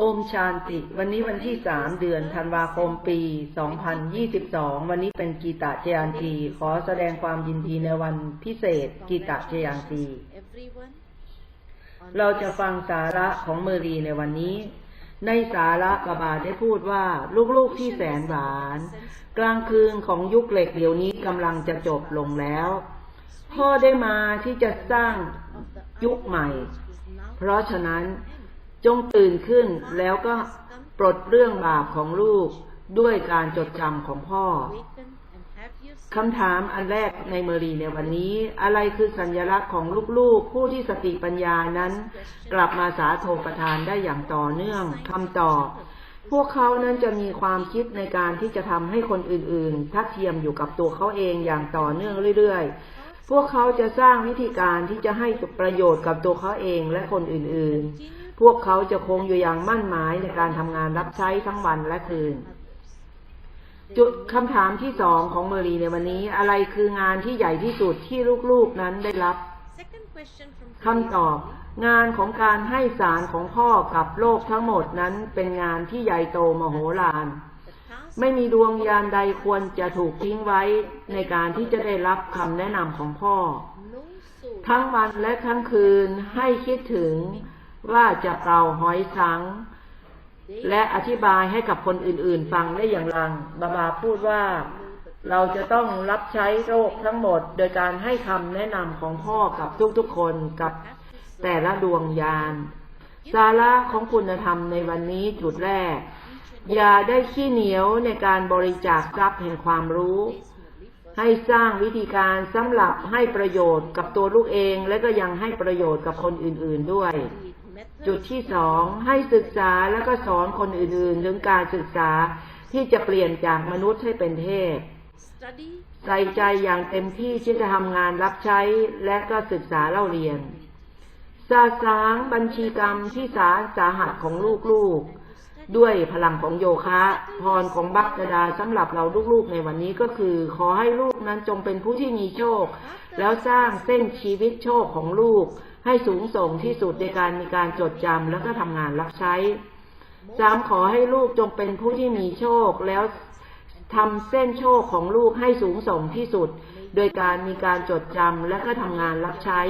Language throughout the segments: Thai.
โอมชานติ วันนี้วันที่สามเดือนธันวาคมปี2022วันนี้เป็นกีตะเจยันตีขอแสดงความยินดีในวันพิเศษกีตะเจยันตี everyone เราจะฟังสาระของเมอรีในวันนี้ ในสาระกบาได้พูดว่าลูกๆที่แสนหวาน กลางคืนของยุคเหล็กเดี๋ยวนี้กำลังจะจบลงแล้ว พ่อได้มาที่จะสร้างยุคใหม่ เพราะฉะนั้น จงตื่นขึ้นแล้วก็ปลดเรื่องบาปของลูกด้วยการจดจำของพ่อคำถามอันแรกในเมรีในวันนี้ อะไรคือสัญลักษณ์ของลูกๆ ผู้ที่สติปัญญานั้น กลับมาสาโทประทานได้อย่างต่อเนื่องคำตอบ พวกเขานั้นจะมีความคิดในการที่จะทำให้คนอื่นๆทัดเทียมอยู่กับตัวเขาเองอย่างต่อเนื่องเรื่อยๆ พวกเขาจะสร้างวิธีการที่จะให้ประโยชน์กับตัวเขาเองและคนอื่นๆ พวกเขาจะคงอยู่อย่างมั่นหมายในการทำงานรับใช้ทั้งวันและคืน จุดคำถามที่สองของเมอรีในวันนี้ อะไรคืองานที่ใหญ่ที่สุดที่ลูกๆนั้นได้รับคำตอบ งานของการให้สารของพ่อกับโลกทั้งหมดนั้นเป็นงานที่ใหญ่โตมโหฬารไม่มีดวงยานใดควรจะถูกทิ้งไว้ในการที่จะได้รับคำแนะนำของพ่อ ทั้งวันและทั้งคืนให้คิดถึง ว่าจะเป่าหอยสัง และอธิบายให้กับคนอื่นๆ ฟังได้อย่างรังบาบาพูดว่าเราจะต้องรับใช้โรคทั้งหมด โดยการให้คำแนะนำของพ่อกับทุกๆคนกับแต่ละดวงยาน สาระของคุณธรรมในวันนี้จุดแรก อย่าได้ขี้เหนียวในการบริจาคทรัพย์แห่งความรู้ ให้สร้างวิธีการสำหรับให้ประโยชน์กับตัวลูกเองและก็ยังให้ประโยชน์กับคนอื่นๆด้วย จุดที่สองให้ศึกษาแล้วก็สอนคนอื่นๆ ถึงการศึกษาที่จะเปลี่ยนจากมนุษย์ให้เป็นเทพ study ใส่ใจอย่างเต็มที่ที่จะทำงานรับใช้และก็ศึกษาเล่าเรียนสาสางบัญชีกรรมที่สาสาหัสของลูกๆ ด้วยพลังของโยคะ พรของบักดาสำหรับเราลูกๆในวันนี้ก็คือ ขอให้ลูกนั้นจงเป็นผู้ที่มีโชค แล้วสร้างเส้นชีวิตโชคของลูก ให้สูงส่งที่สุดในการมีการจดจำแล้วก็ทำงานรับใช้สามขอให้ลูกจงเป็นผู้ที่มีโชคแล้วทำเส้นโชคของลูกให้สูงส่งที่สุด โดยการมีการจดจำและก็ทำงานรับใช้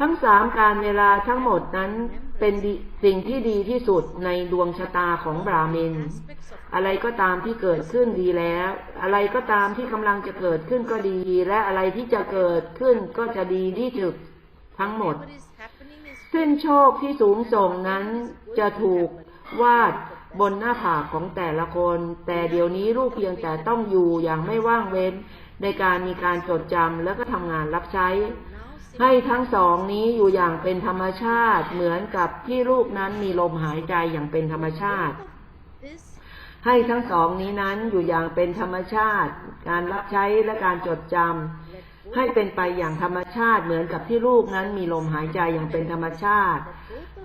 ทั้งสามการเวลาทั้งหมดนั้นเป็นสิ่งที่ดีที่สุดในดวงชะตาของบราหมินอะไรก็ตามที่เกิดขึ้นดีแล้ว อะไรก็ตามที่กำลังจะเกิดขึ้นก็ดี และอะไรที่จะเกิดขึ้นก็จะดีที่สุดทั้งหมด what is happening is เส้นโชคที่สูงส่งนั้นจะถูกวาดบนหน้าผากของแต่ละคน แต่เดี๋ยวนี้ลูกเพียงแต่ต้องอยู่อย่างไม่ว่างเว้น ในการมีการจดจำแล้วก็ทำงานรับใช้ ให้ทั้งสองนี้อยู่อย่างเป็นธรรมชาติ เหมือนกับที่ลูกนั้นมีลมหายใจอย่างเป็นธรรมชาติ ให้ทั้งสองนี้นั้นอยู่อย่างเป็นธรรมชาติ การรับใช้และการจดจำให้เป็นไปอย่างธรรมชาติ เหมือนกับที่ลูกนั้นมีลมหายใจอย่างเป็นธรรมชาติ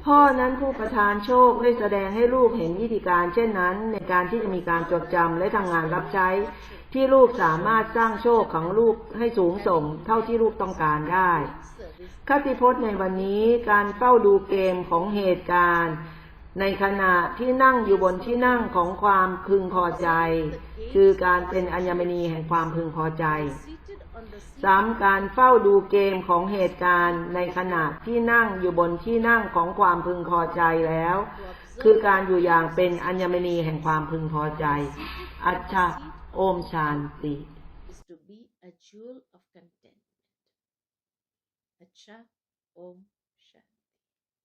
พ่อนั้นผู้ประทานโชคได้แสดงให้ลูกเห็นวิธีการเช่นนั้น ในการที่จะมีการจดจำและทำงานรับใช้ ที่ลูกสามารถสร้างโชคของลูกให้สูงส่ง เท่าที่ลูกต้องการได้คติพจน์ในวันนี้การเฝ้าดูเกมของเหตุการณ์ ในขณะที่นั่งอยู่บนที่นั่งของความพึงพอใจ คือการเป็นอัญมณีแห่งความพึงพอใจ สามการเฝ้าดูเกมของเหตุการณ์ในขณะที่นั่งอยู่บนที่นั่งของความพึงพอใจแล้ว คือการอยู่อย่างเป็นอัญมณีแห่งความพึงพอใจ อัจฉะโอมชานติ a jewel of contentment. Acha Om